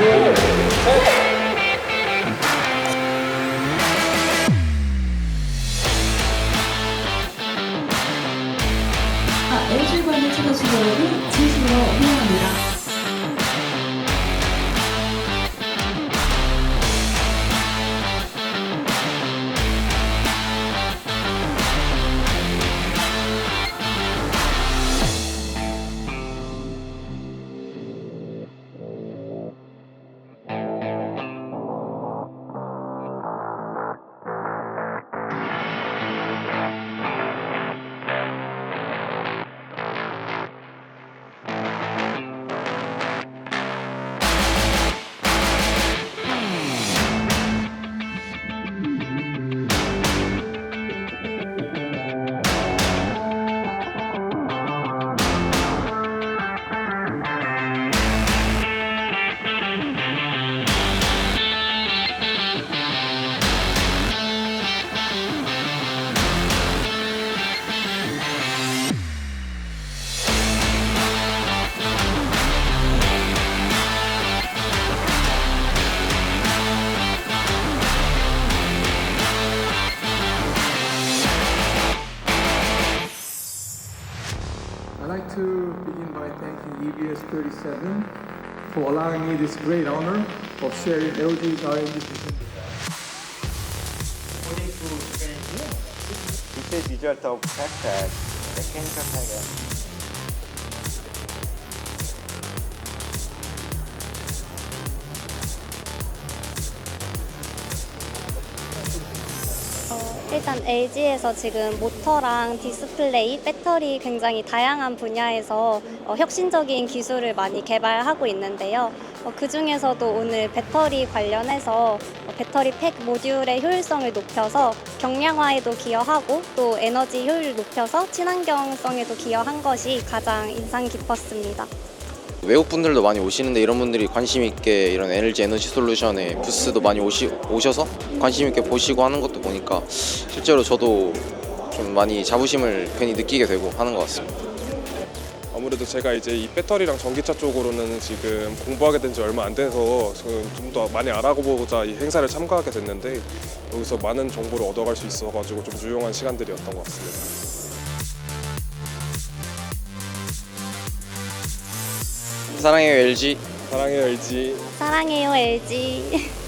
아, LG관을 찾으신 여러분 진심으로 환영합니다. I'd like to begin by thanking EBS 37 for allowing me this great honor of sharing LG's R&D backpack, mechanical tire. 일단 LG에서 지금 모터랑 디스플레이, 배터리 굉장히 다양한 분야에서 어, 혁신적인 기술을 많이 개발하고 있는데요. 어, 그 중에서도 오늘 배터리 관련해서 어, 배터리 팩 모듈의 효율성을 높여서 경량화에도 기여하고 또 에너지 효율을 높여서 친환경성에도 기여한 것이 가장 인상 깊었습니다. 외국 분들도 많이 오시는데 이런 분들이 관심 있게 이런 LG 에너지 솔루션에 부스도 많이 오시, 오셔서 관심 있게 보시고 하는 것도 보니까 실제로 저도 좀 많이 자부심을 괜히 느끼게 되고 하는 것 같습니다. 아무래도 제가 이제 이 배터리랑 전기차 쪽으로는 지금 공부하게 된 지 얼마 안 돼서 좀더 많이 알아보고자 이 행사를 참가하게 됐는데 여기서 많은 정보를 얻어갈 수 있어가지고 좀 유용한 시간들이었던 것 같습니다. 사랑해요 LG. 사랑해요 LG. 사랑해요 LG.